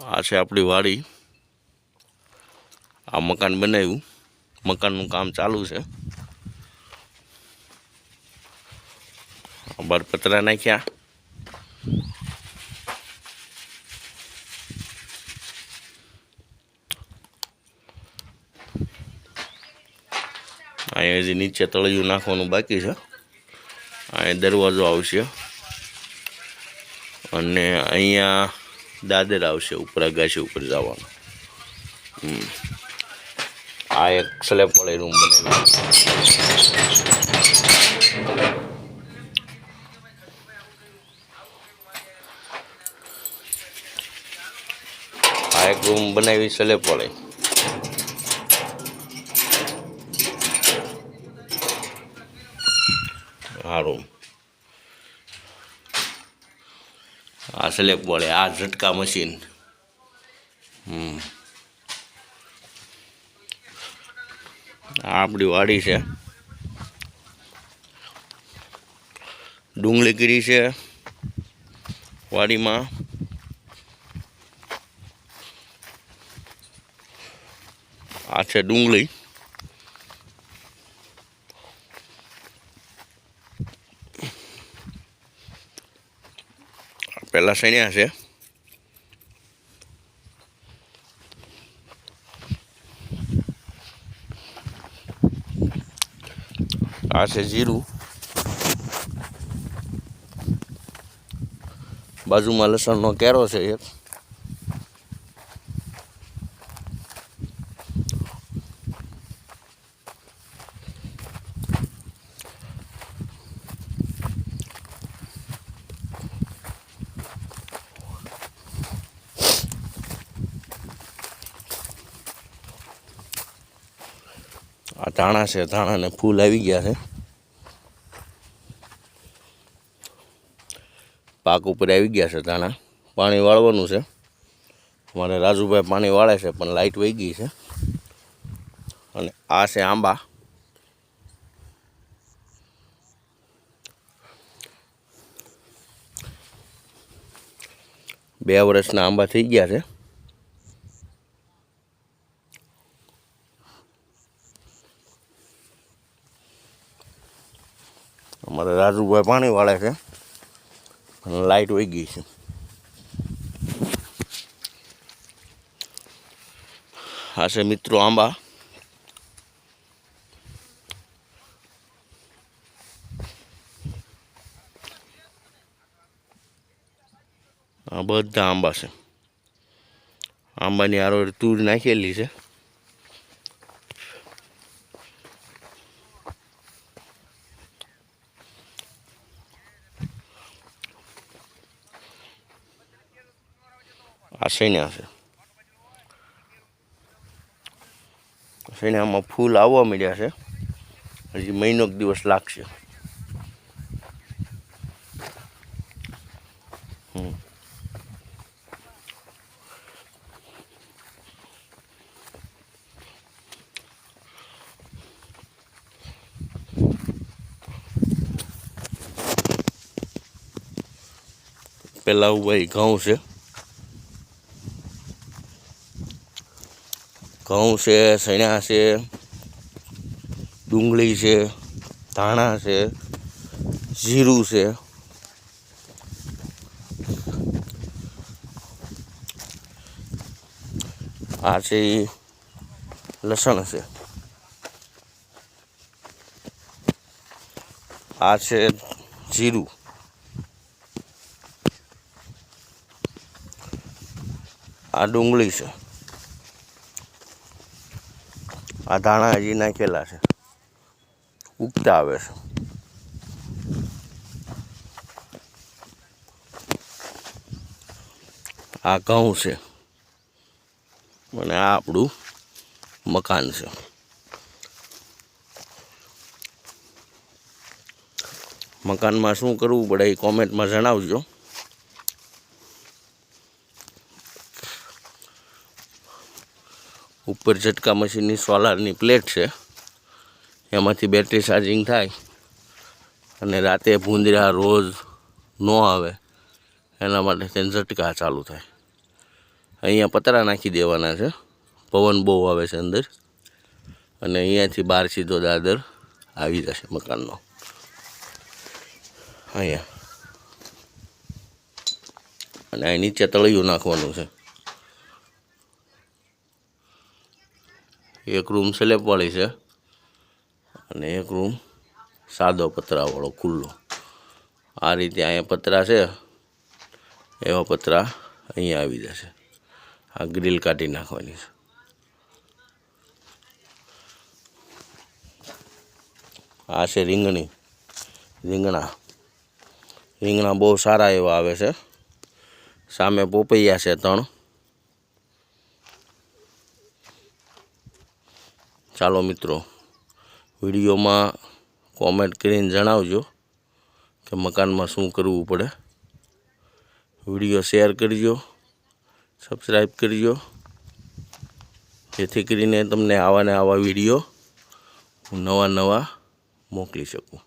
આ છે આપણી વાડી. આ મકાન બનાવ્યું. મકાનનું કામ ચાલુ છે. બાર પતરા નાખ્યા. અહીંયા હજી નીચે તળિયું નાખવાનું બાકી છે. અહીંયા દરવાજો આવશે. અને અહીંયા દાદર આવશે, ઉપર અગાશી, ઉપર જવાનું. આ એક સ્લેબ વાળી રૂમ બનાવી આ એક રૂમ બનાવી સ્લેબ વાળી. આ રૂમ આ સ્લેબ વાળી આ ઝટકા મશીન હમ. આપણી વાડી છે. ડુંગળી ગીરી છે વાડીમાં. આ છે ડુંગળી. પેલા સણ્યા છે આ છે જીરું બાજુમાં લસણનો કેરો છે એક આ ધાણા છે ધાણાને ફૂલ આવી ગયા છે. પાક ઉપર આવી ગયા છે ધાણા. પાણી વાળવાનું છે. અમારે રાજુભાઈ પાણી વાળે છે, પણ લાઇટ વહી ગઈ છે. અને આ છે આંબા. બે વર્ષના આંબા થઈ ગયા છે. અમારે રાજુભાઈ પાણી વાળે છે. અને લાઇટ વહી ગઈ છે. આ છે મિત્રો આંબા. આ બધા આંબા છે. આંબાની આરો તૂર નાખેલી છે. આ સૈન્યા છે સૈન્યામાં ફૂલ આવવા મળ્યા છે. હજી મહિનો દિવસ લાગશે. પેલા ઉભાઈ ઘઉં છે. ઘઉં છે સૈણા છે, ડુંગળી છે, ધાણા છે, જીરું છે. આ છે લસણ છે આ છે જીરું. આ ડુંગળી છે. આ ધાણા હજી નાખેલા છે. ઉગતા આવે છે. આ ઘઉં છે. અને આ આપણું મકાન છે. મકાનમાં શું કરવું પડે એ કોમેન્ટમાં જણાવજો. ઉપર ઝટકા મશીનની સોલારની પ્લેટ છે. એમાંથી બેટરી ચાર્જિંગ થાય અને રાતે ભૂંદરા રોજ ન આવે, એના માટે તેને ઝટકા ચાલુ થાય. અહીંયા પતરા નાખી દેવાના છે. પવન બહુ આવે છે અંદર. અને અહીંયાથી બહાર સીધો દાદર આવી જશે મકાનનો. અહીંયા. અને અહીં નીચે તળિયું નાખવાનું છે. એક રૂમ સ્લેબવાળી છે. અને એક રૂમ સાદો પતરાવાળો ખુલ્લો. આ રીતે અહીંયા પતરા છે. એવા પતરા અહીંયા આવી જશે. આ ગ્રીલ કાઢી નાખવાની છે. આ છે રીંગણી. રીંગણા. રીંગણા બહુ સારા એવા આવે છે. સામે પોપૈયા છે ત્રણ. ચાલો મિત્રો, વિડીયોમાં કોમેન્ટ કરીને જણાવજો કે મકાનમાં શું કરવું પડે. વીડિયો શેર કરજો સબસ્ક્રાઈબ કરજો, જેથી કરીને તમને આવા ને આવા વીડિયો હું નવા નવા મોકલી શકું.